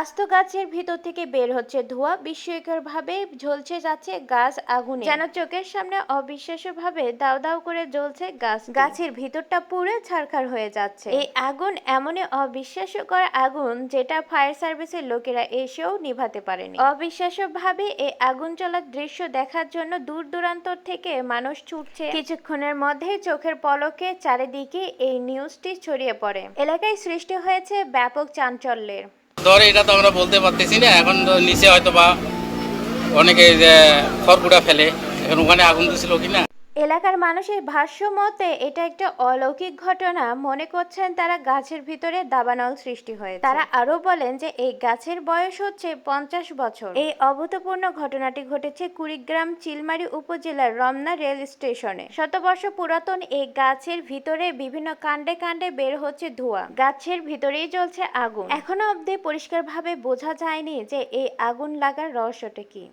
আস্ত গাছের ভিতর থেকে বের হচ্ছে ধোঁয়া বিস্ময়কর ভাবে ঝলসে যাচ্ছে গাছ আগুনে। যেন চোখের সামনে অবিশ্বাস্যভাবে দাও দাও করে জ্বলছে গাছ গাছের ভিতরটা পুরো ছারখার হয়ে যাচ্ছে। এই আগুন এমনই অবিশ্বাস্যকর আগুন যেটা ফায়ার সার্ভিসের লোকেরা এসেও নিভাতে পারেনি। অবিশ্বাস্যভাবে এই আগুন চলার দৃশ্য দেখার জন্য দূর দূরান্ত থেকে মানুষ ছুটছে। কিছুক্ষণের মধ্যেই চোখের পলকে চারিদিকে এই নিউজটি ছড়িয়ে পড়ে। এলাকায় সৃষ্টি হয়েছে ব্যাপক চাঞ্চল্যের। ধরে, এটা তো আমরা বলতে পারতেছি না। এখন নিচে হয়তো বা অনেকে যে খড়কুটা ফেলে। এখন ওখানে আগুন দিছিল কি না এলাকার মানুষের ভাষ্য মতে, এটা একটা অলৌকিক ঘটনা। মনে করছেন তারা গাছের ভিতরে দাবানল সৃষ্টি হয়েছে। তারা আরও বলেন যে, এই গাছের বয়স হচ্ছে পঞ্চাশ বছর। এই অভূতপূর্ণ ঘটনাটি ঘটেছে কুড়িগ্রাম চিলমারি উপজেলার রমনা রেল স্টেশনে। শতবর্ষ পুরাতন এই গাছের ভিতরে বিভিন্ন কাণ্ডে কাণ্ডে বের হচ্ছে ধোঁয়া। গাছের ভিতরেই জ্বলছে আগুন। এখনও অবধি পরিষ্কারভাবে বোঝা যায়নি যে, এই আগুন লাগার রহস্যটা কি।